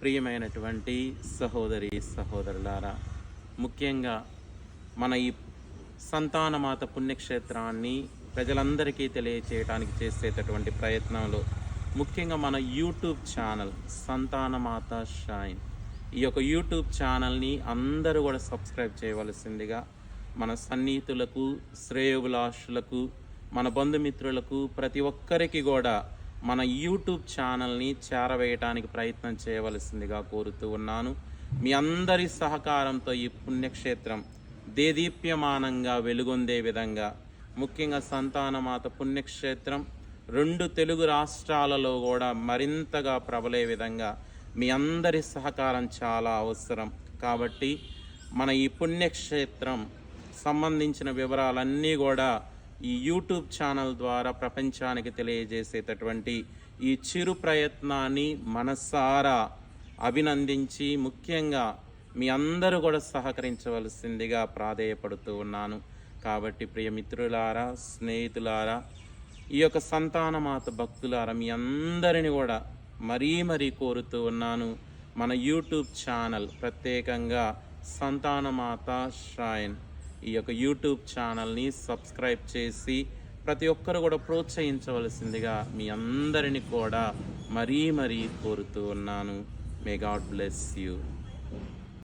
ప్రియమైనటువంటి సహోదరి సహోదరులారా ముఖ్యంగా మన ఈ సంతానమాత పుణ్యక్షేత్రాన్ని ప్రజలందరికీ తెలియచేయడానికి చేసేటటువంటి ప్రయత్నంలో ముఖ్యంగా మన యూట్యూబ్ ఛానల్ సంతానమాత షైన్. ఈ యొక్క యూట్యూబ్ ఛానల్ని అందరూ కూడా సబ్స్క్రైబ్ చేయవలసిందిగా మన సన్నిహితులకు శ్రేయోభిలాషులకు మన బంధుమిత్రులకు ప్రతి ఒక్కరికి కూడా మన యూట్యూబ్ ఛానల్ని చేరవేయటానికి ప్రయత్నం చేయవలసిందిగా కోరుతూ ఉన్నాను. మీ అందరి సహకారంతో ఈ పుణ్యక్షేత్రం దేదీప్యమానంగా వెలుగొందే విధంగా ముఖ్యంగా సంతానమాత పుణ్యక్షేత్రం రెండు తెలుగు రాష్ట్రాలలో కూడా మరింతగా ప్రబలే విధంగా మీ అందరి సహకారం చాలా అవసరం. కాబట్టి మన ఈ పుణ్యక్షేత్రం సంబంధించిన వివరాలన్నీ కూడా ఈ యూట్యూబ్ ఛానల్ ద్వారా ప్రపంచానికి తెలియజేసేటటువంటి ఈ చిరు ప్రయత్నాన్ని మనసారా అభినందించి ముఖ్యంగా మీ అందరూ కూడా సహకరించవలసిందిగా ప్రాధేయపడుతూ ఉన్నాను. కాబట్టి ప్రియమిత్రులారా స్నేహితులారా ఈ యొక్క సంతానమాత భక్తులారా మీ అందరిని కూడా మరీ మరీ కోరుతూ ఉన్నాను. మన యూట్యూబ్ ఛానల్ ప్రత్యేకంగా సంతానమాత షైన్ ఈ యొక్క యూట్యూబ్ ఛానల్ని సబ్స్క్రైబ్ చేసి ప్రతి ఒక్కరు కూడా ప్రోత్సహించవలసిందిగా మీ అందరిని కూడా మరీ మరీ కోరుతూ ఉన్నాను. May God bless you